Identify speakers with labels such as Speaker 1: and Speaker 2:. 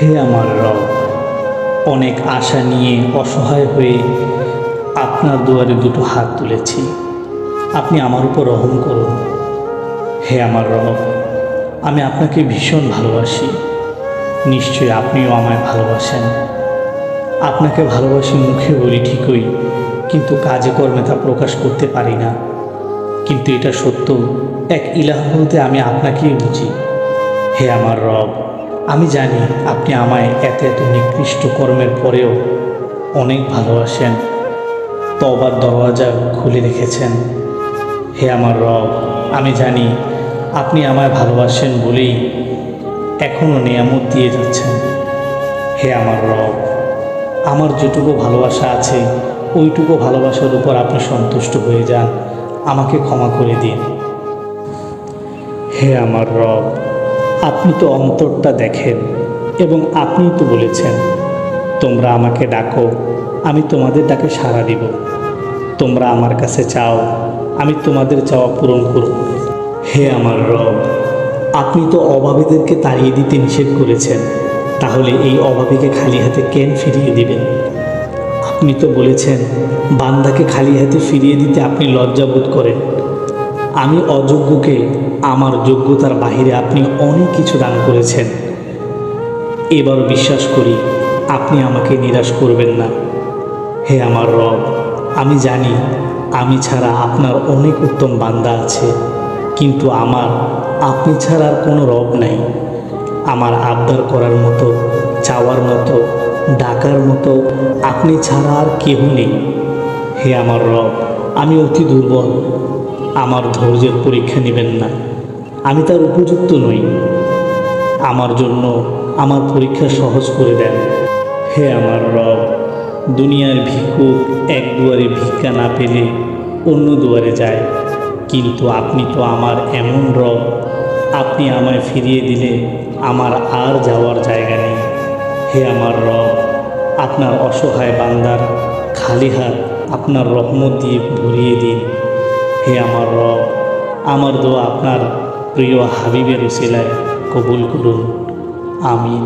Speaker 1: হে আমার রব, অনেক আশা নিয়ে অসহায় হয়ে আপনার দুয়ারে দুটো হাত তুলেছি। আপনি আমার উপর রহম করুন। হে আমার রব, আমি আপনাকে ভীষণ ভালোবাসি। নিশ্চয়ই আপনিও আমায় ভালোবাসেন। আপনাকে ভালোবাসি মুখে বলি ঠিকই, কিন্তু কাজে কর্মে তা প্রকাশ করতে পারি না। কিন্তু এটা সত্য, এক ইলাহ বলতে আমি আপনাকেই বুঝি। হে আমার রব আমি জানি আপনি আমায় এত এত নিকৃষ্ট কর্মের পরেও অনেক ভালোবাসেন। তবার দরওয়াজা খুলে রেখেছেন। হে আমার রব, আমি জানি আপনি আমায় ভালোবাসেন বলেই এখনও নিয়ামত দিয়ে যাচ্ছেন। হে আমার রব, আমার যেটুকু ভালোবাসা আছে, ওইটুকু ভালোবাসার উপর আপনি সন্তুষ্ট হয়ে যান। আমাকে ক্ষমা করে দিন। হে আমার রব আপনি তো অন্তরটা দেখেন এবং আপনিই তো বলেছেন, তোমরা আমাকে ডাকো, আমি তোমাদের ডাকে সাড়া দিব। তোমরা আমার কাছে চাও, আমি তোমাদের চাওয়া পূরণ করব। হে আমার রব, আপনি তো অভাবীদেরকে তাড়িয়ে দিতে নিষেধ করেছেন, তাহলে এই অভাবীকে খালি হাতে কেন ফিরিয়ে দিবেন? আপনি তো বলেছেন, বান্দাকে খালি হাতে ফিরিয়ে দিতে আপনি লজ্জাবোধ করেন। আমি অযোগ্যকে আমার যোগ্যতার বাহিরে আপনি অনেক কিছু দান করেছেন। এবার বিশ্বাস করি, আপনি আমাকে নিরাশ করবেন না। হে আমার রব, আমি জানি আমি ছাড়া আপনার অনেক উত্তম বান্দা আছে, কিন্তু আমার, আপনি ছাড়া আর কোনো রব নাই। আমার আবদার করার মতো, চাওয়ার মতো, ডাকার মতো আপনি ছাড়া আর কেউ নেই। হে আমার রব, আমি অতি দুর্বল। আমার ধৈর্যের পরীক্ষা নেবেন না। আমি তার উপযুক্ত নই। আমার জন্য আমার পরীক্ষা সহজ করে দেন। হে আমার রব, দুনিয়ার ভিক্ষুক এক দুয়ারে ভিক্ষা না পেলে অন্য দুয়ারে যায়। কিন্তু আপনি তো আমার এমন রব, আপনি আমায় ফিরিয়ে দিলে আমার আর যাওয়ার জায়গা নেই। হে আমার রব, আপনার অসহায় বান্দার খালি হাত আপনার রহমত দিয়ে ভরিয়ে দিন। হে আমার রব আমার দোয়া আপনার প্রিয় হাবিবের উসিলায় কবুল করুন। আমিন।